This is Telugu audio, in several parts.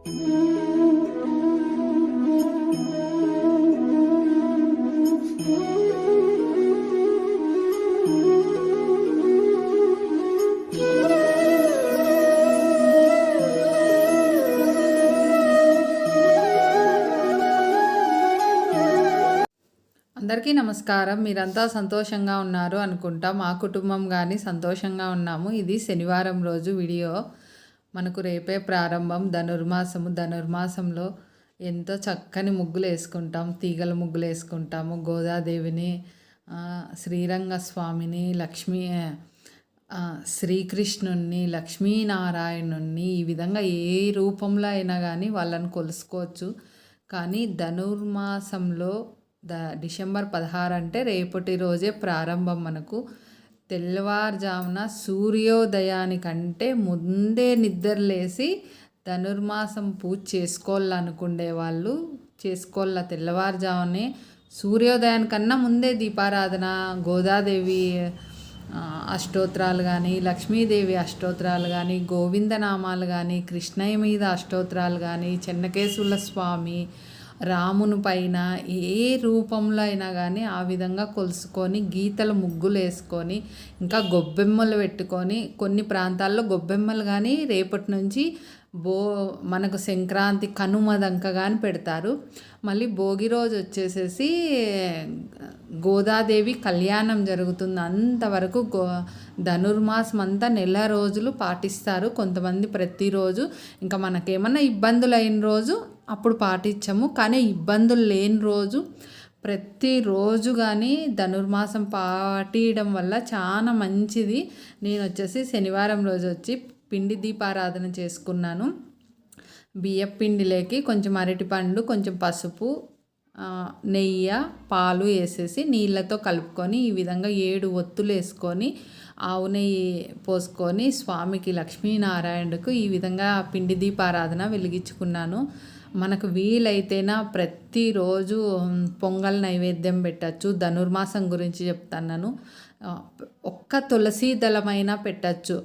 అందరికీ నమస్కారం. మీరంతా సంతోషంగా ఉన్నారు అనుకుంటా. మా కుటుంబం కానీ సంతోషంగా ఉన్నాము. ఇది శనివారం రోజు వీడియో. మనకు రేపే ప్రారంభం. ధనుర్మాసము ధనుర్మాసంలో ఎంతో చక్కని ముగ్గులు వేసుకుంటాం. తీగల ముగ్గులు వేసుకుంటాము. గోదాదేవిని శ్రీరంగ స్వామిని లక్ష్మీ శ్రీకృష్ణుణ్ణి లక్ష్మీనారాయణుణ్ణి ఈ విధంగా ఏ రూపంలో అయినా కానీ వాళ్ళని కొలుసుకోవచ్చు. కానీ ధనుర్మాసంలో ద డిసెంబర్ పదహారు అంటే రేపటి రోజే ప్రారంభం మనకు. తెల్లవారుజామున సూర్యోదయానికంటే ముందే నిద్రలేసి ధనుర్మాసం పూజ చేసుకోవాలనుకునే వాళ్ళు చేసుకోవాల తెల్లవారుజామునే. సూర్యోదయానికన్నా ముందే దీపారాధన గోదాదేవి అష్టోత్రాలు కానీ లక్ష్మీదేవి అష్టోత్రాలు కానీ గోవిందనామాలు కానీ కృష్ణయ్య మీద అష్టోత్రాలు కానీ చెన్నకేశుల స్వామి రాముని పైన ఏ రూపంలో అయినా కానీ ఆ విధంగా కొలుసుకొని గీతల ముగ్గులు వేసుకొని ఇంకా గొబ్బెమ్మలు పెట్టుకొని కొన్ని ప్రాంతాల్లో గొబ్బెమ్మలు కానీ రేపటి నుంచి బో మనకు సంక్రాంతి కనుమదంక కానీ పెడతారు. మళ్ళీ భోగి రోజు వచ్చేసేసి గోదాదేవి కళ్యాణం జరుగుతుంది. అంతవరకు గో ధనుర్మాసం అంతా నెల రోజులు పాటిస్తారు. కొంతమంది ప్రతిరోజు ఇంకా మనకేమన్నా ఇబ్బందులు అయిన రోజు అప్పుడు పాటించము. కానీ ఇబ్బందులు లేని రోజు ప్రతిరోజు కానీ ధనుర్మాసం పాటియడం వల్ల చాలా మంచిది. నేను వచ్చేసి శనివారం రోజు వచ్చి పిండి దీపారాధన చేసుకున్నాను. బియ్యం పిండిలోకి కొంచెం అరటిపండు కొంచెం పసుపు నెయ్యి పాలు వేసేసి నీళ్ళతో కలుపుకొని ఈ విధంగా ఏడు ఒత్తులు వేసుకొని ఆవు నెయ్యి పోసుకొని స్వామికి లక్ష్మీనారాయణకు ఈ విధంగా పిండి దీపారాధన వెలిగించుకున్నాను. మనకు వీలైతేనా ప్రతిరోజు పొంగల్ నైవేద్యం పెట్టచ్చు. ధనుర్మాసం గురించి చెప్తాను ఒక్క తులసి దళమైనా పెట్టచ్చు.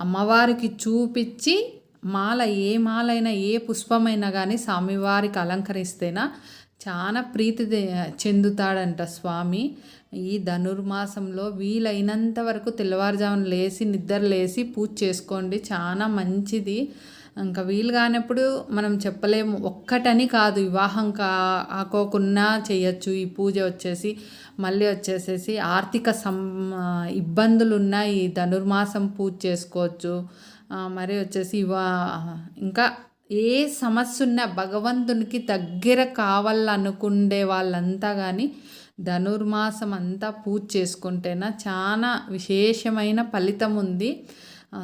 అమ్మవారికి చూపించి మాల ఏ మాలైనా ఏ పుష్పమైనా కానీ స్వామివారికి అలంకరిస్తేనా చాలా ప్రీతి చెందుతాడంట స్వామి. ఈ ధనుర్మాసంలో వీలైనంత వరకు తెల్లవారుజామున లేచి నిద్ర లేచి పూజ చేసుకోండి. చాలా మంచిది. ఇంకా వీలు కానప్పుడు మనం చెప్పలేము. ఒక్కటని కాదు వివాహం కా ఆకోకున్నా చేయొచ్చు. ఈ పూజ వచ్చేసి మళ్ళీ వచ్చేసేసి ఆర్థిక సం ఇబ్బందులున్న ఈ ధనుర్మాసం పూజ చేసుకోవచ్చు. మరి వచ్చేసి ఇవా ఇంకా ఏ సమస్య ఉన్నా భగవంతునికి దగ్గర కావాలనుకుండే వాళ్ళంతా కానీ ధనుర్మాసం అంతా పూజ చేసుకుంటేనా చాలా విశేషమైన ఫలితం ఉంది.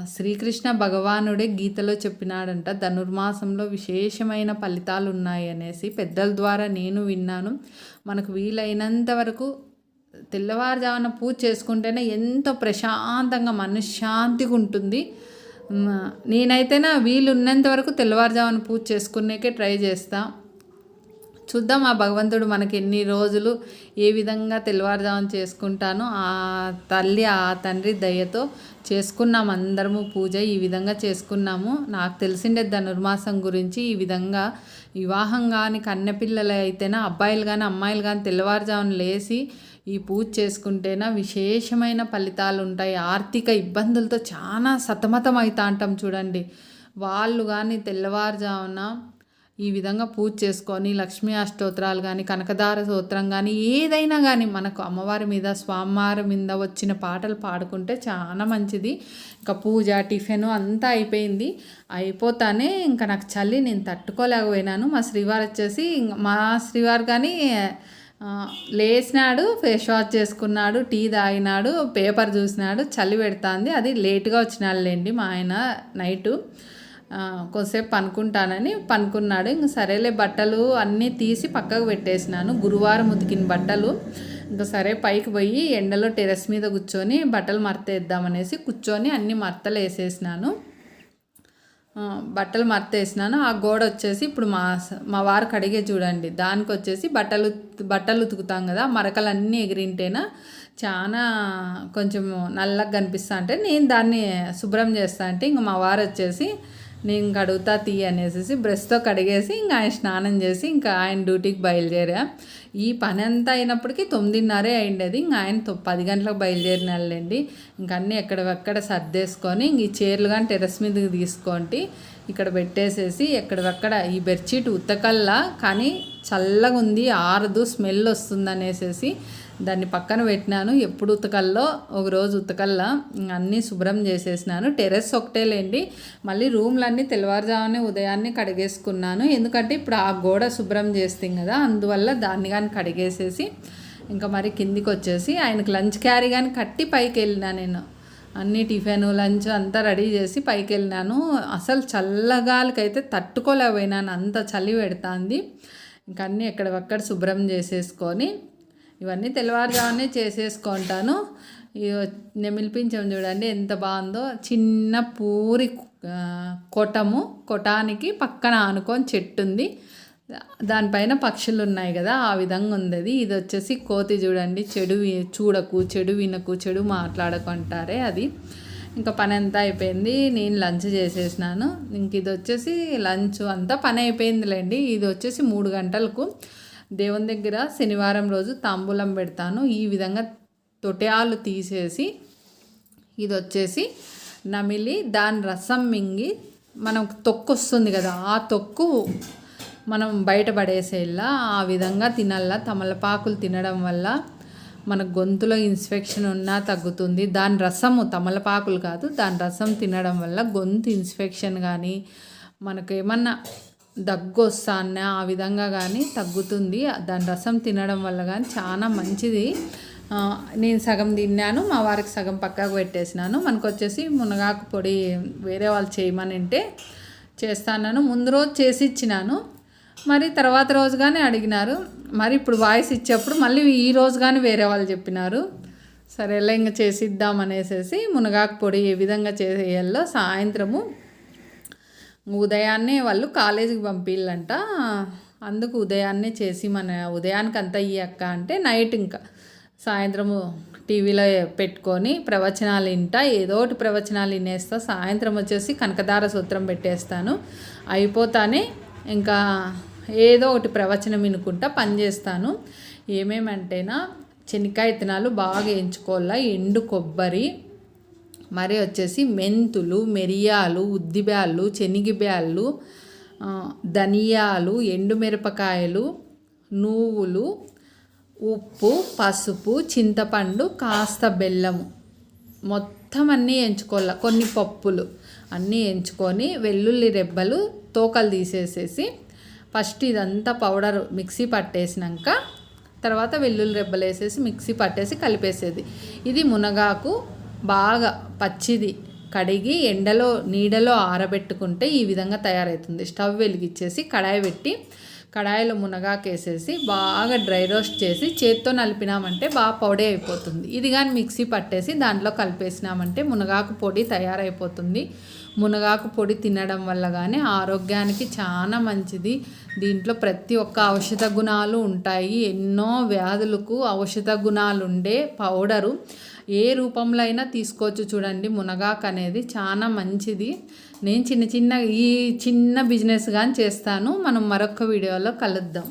శ్రీకృష్ణ భగవానుడే గీతలో చెప్పినాడంట ధనుర్మాసంలో విశేషమైన ఫలితాలు ఉన్నాయి అనేసి. పెద్దల ద్వారా నేను విన్నాను. మనకు వీలైనంత వరకు తెల్లవారుజామున పూజ చేసుకుంటేనే ఎంతో ప్రశాంతంగా మనశ్శాంతిగా ఉంటుంది. మ్, నేనైతేనా వీలు వరకు తెల్లవారుజామున పూజ చేసుకునేకే ట్రై చేస్తా. చూద్దాం ఆ భగవంతుడు మనకి ఎన్ని రోజులు ఏ విధంగా తెల్లవారుజామున చేసుకుంటానో ఆ తల్లి ఆ తండ్రి దయతో చేసుకున్నాం. అందరము పూజ ఈ విధంగా చేసుకున్నాము. నాకు తెలిసిండే ధనుర్మాసం గురించి. ఈ విధంగా వివాహం కానీ కన్నెపిల్లలు అయితేనా అబ్బాయిలు కానీ అమ్మాయిలు కానీ తెల్లవారుజామున లేచి ఈ పూజ చేసుకుంటేనా విశేషమైన ఫలితాలు ఉంటాయి. ఆర్థిక ఇబ్బందులతో చాలా సతమతం అవుతా అంటాం చూడండి. వాళ్ళు కానీ తెల్లవారుజామున ఈ విధంగా పూజ చేసుకొని లక్ష్మీ అష్టోత్తరాలు కానీ కనకదార స్తోత్రం కానీ ఏదైనా కానీ మనకు అమ్మవారి మీద స్వామివారి మీద వచ్చిన పాటలు పాడుకుంటే చాలా మంచిది. ఇంకా పూజ టిఫిన్ అంతా అయిపోయింది. అయిపోతానే ఇంకా నాకు చలి నేను తట్టుకోలేకపోయినాను. మా శ్రీవారు వచ్చేసి మా శ్రీవారు కానీ లేచినాడు ఫేస్ వాష్ చేసుకున్నాడు టీ తాగినాడు పేపర్ చూసినాడు చలి పెడుతుంది. అది లేట్గా వచ్చినాళ్ళండి మా ఆయన నైటు. కొద్దిసేపు పనుకుంటానని పనుకున్నాడు. ఇంక సరేలే బట్టలు అన్నీ తీసి పక్కకు పెట్టేసినాను. గురువారం ఉతికిన బట్టలు. ఇంకా సరే పైకి పోయి ఎండలో టెరెస్ మీద కూర్చొని బట్టలు మర్తేద్దామనేసి కూర్చొని అన్ని మర్తలు వేసేసినాను. బట్టలు మర్తేసినాను. ఆ గోడ వచ్చేసి ఇప్పుడు మా మా వారు కడిగే చూడండి. దానికి వచ్చేసి బట్టలు బట్టలు ఉతుకుతాం కదా మరకలన్నీ ఎగిరింటేనా చాలా కొంచెం నల్లగా కనిపిస్తా అంటే నేను దాన్ని శుభ్రం చేస్తా అంటే ఇంక మా వారు వచ్చేసి నేను కడుగుతా అడుగుతా తీ అనేసి బ్రష్తో కడిగేసి ఇంకా ఆయన స్నానం చేసి ఇంకా ఆయన డ్యూటీకి బయలుదేరా. ఈ పని అంతా అయినప్పటికీ తొమ్మిదిన్నరే అయిండేది. ఇంకా ఆయన తొ- పది గంటలకు బయలుదేరినాళ్ళండి ఇంక ఇంకన్నీ ఎక్కడెక్కడ సర్దేసుకొని ఇంక ఈ చీరలు కానీ టెరస్ మీదకి తీసుకోండి ఇక్కడ పెట్టేసేసి ఎక్కడెక్కడ ఈ బెడ్షీట్ ఉత్తకల్లా కానీ చల్లగా ఉంది ఆరదు స్మెల్ వస్తుంది అనేసేసి దాన్ని పక్కన పెట్టినాను. ఎప్పుడు ఉతకల్లో ఒక రోజు ఉతకల్లా. అన్నీ శుభ్రం చేసేసినాను. టెర్రస్ ఒకటే లేండి మళ్ళీ రూమ్లన్నీ తెల్లవారుజామునే ఉదయాన్నే కడిగేసుకున్నాను. ఎందుకంటే ఇప్పుడు ఆ గోడ శుభ్రం చేస్తాం కదా అందువల్ల దాన్ని కానీ కడిగేసేసి ఇంకా మరి కిందికి వచ్చేసి ఆయనకు లంచ్ క్యారీ కానీ కట్టి పైకి వెళ్ళినా నేను. అన్ని టిఫిన్ లంచ్ అంతా రెడీ చేసి పైకి వెళ్ళినాను అసలు చల్లగాలికైతే తట్టుకోలేకపోయినాను. అంత చలి పెడుతుంది. ఇంక అన్నీ ఎక్కడక్కడ శుభ్రం చేసేసుకొని ఇవన్నీ తెల్లవారుజామునే చేసేసుకుంటాను. నెమిలిపించాము నెమిలిపించం చూడండి ఎంత బాగుందో. చిన్న పూరి కొటము కొటానికి పక్కన ఆనుకొని చెట్టు ఉంది. దానిపైన పక్షులు ఉన్నాయి కదా ఆ విధంగా ఉంది అది. ఇది వచ్చేసి కోతి చూడండి చెడు చూడకు చెడు వినకు చెడు మాట్లాడకుంటారే అది. ఇంకా పని అంతా అయిపోయింది నేను లంచ్ చేసేసినాను. ఇంక ఇది వచ్చేసి లంచ్ అంతా పని అయిపోయిందిలేండి. ఇది వచ్చేసి మూడు గంటలకు దేవుని దగ్గర శనివారం రోజు తాంబూలం పెడతాను. ఈ విధంగా తొటయాలు తీసేసి ఇది వచ్చేసి నమిలి దాని రసం మింగి మనం తొక్కు వస్తుంది కదా ఆ తొక్కు మనం బయటపడేసేలా ఆ విధంగా తినల్లా తమలపాకులు తినడం వల్ల మన గొంతులో ఇన్ఫెక్షన్ ఉన్నా తగ్గుతుంది. దాని రసము తమలపాకులు కాదు దాని రసం తినడం వల్ల గొంతు ఇన్ఫెక్షన్ కానీ మనకు ఏమన్నా దగ్గు ఆ విధంగా కానీ తగ్గుతుంది. దాని రసం తినడం వల్ల కానీ చాలా మంచిది. నేను సగం తిన్నాను మా వారికి సగం పక్కకు పెట్టేసినాను. మనకు వచ్చేసి మునగాకు పొడి వేరే వాళ్ళు చేయమని అంటే చేస్తాను ముందు రోజు చేసి ఇచ్చినాను. మరి తర్వాత రోజు కానీ అడిగినారు. మరి ఇప్పుడు వాయిస్ ఇచ్చేప్పుడు మళ్ళీ ఈ రోజు కానీ వేరే వాళ్ళు చెప్పినారు. సరేలే ఇంకా చేసిద్దాం అనేసి మునగాకు పొడి ఏ విధంగా చేసేయాలో సాయంత్రము ఉదయాన్నే వాళ్ళు కాలేజీకి పంపిల్లంట. అందుకు ఉదయాన్నే చేసి మన ఉదయానికి అంతా ఈ అక్క అంటే నైట్ ఇంకా సాయంత్రము టీవీలో పెట్టుకొని ప్రవచనాలు వింటా ఏదో ఒకటి ప్రవచనాలు వినేస్తా. సాయంత్రం వచ్చేసి కనకదార సూత్రం పెట్టేస్తాను. అయిపోతానే ఇంకా ఏదో ఒకటి ప్రవచనం వినుకుంటా పని చేస్తాను. ఏమేమంటేనా చెనక్కాయ విత్తనాలు బాగా ఎంచుకోవాలా ఎండు కొబ్బరి మరి వచ్చేసి మెంతులు మిరియాలు ఉద్దిబ్యాళ్ళు శనిగిబ్యాళ్ళు ధనియాలు ఎండుమిరపకాయలు నువ్వులు ఉప్పు పసుపు చింతపండు కాస్త బెల్లము. మొత్తం అన్నీ ఎంచుకోవాలి. కొన్ని పప్పులు అన్నీ ఎంచుకొని వెల్లుల్లి రెబ్బలు తోకలు తీసేసేసి ఫస్ట్ ఇదంతా పౌడర్ మిక్సీ పట్టేసినాక తర్వాత వెల్లుల్లి రెబ్బలు వేసేసి మిక్సీ పట్టేసి కలిపేసేది. ఇది మునగాకు బాగా పచ్చిది కడిగి ఎండలో నీడలో ఆరబెట్టుకుంటే ఈ విధంగా తయారవుతుంది. స్టవ్ వెలిగించేసి కడాయి పెట్టి కడాయిలో మునగాకు వేసేసి బాగా డ్రై రోస్ట్ చేసి చేత్తో నలిపినామంటే బాగా పొడి అయిపోతుంది. ఇది కానీ మిక్సీ పట్టేసి దాంట్లో కలిపేసినామంటే మునగాకు పొడి తయారైపోతుంది. మునగాకు పొడి తినడం వల్ల కానీ ఆరోగ్యానికి చాలా మంచిది. దీంట్లో ప్రతి ఒక్క ఔషధ గుణాలు ఉంటాయి. ఎన్నో వ్యాధులకు ఔషధ గుణాలు ఉండే పౌడరు. ఏ రూపంలో అయినా తీసుకోవచ్చు చూడండి. మునగాకు అనేది చాలా మంచిది. నేను చిన్న చిన్న ఈ చిన్న బిజినెస్ కానీ చేస్తాను. మనం మరొక వీడియోలో కలుద్దాం.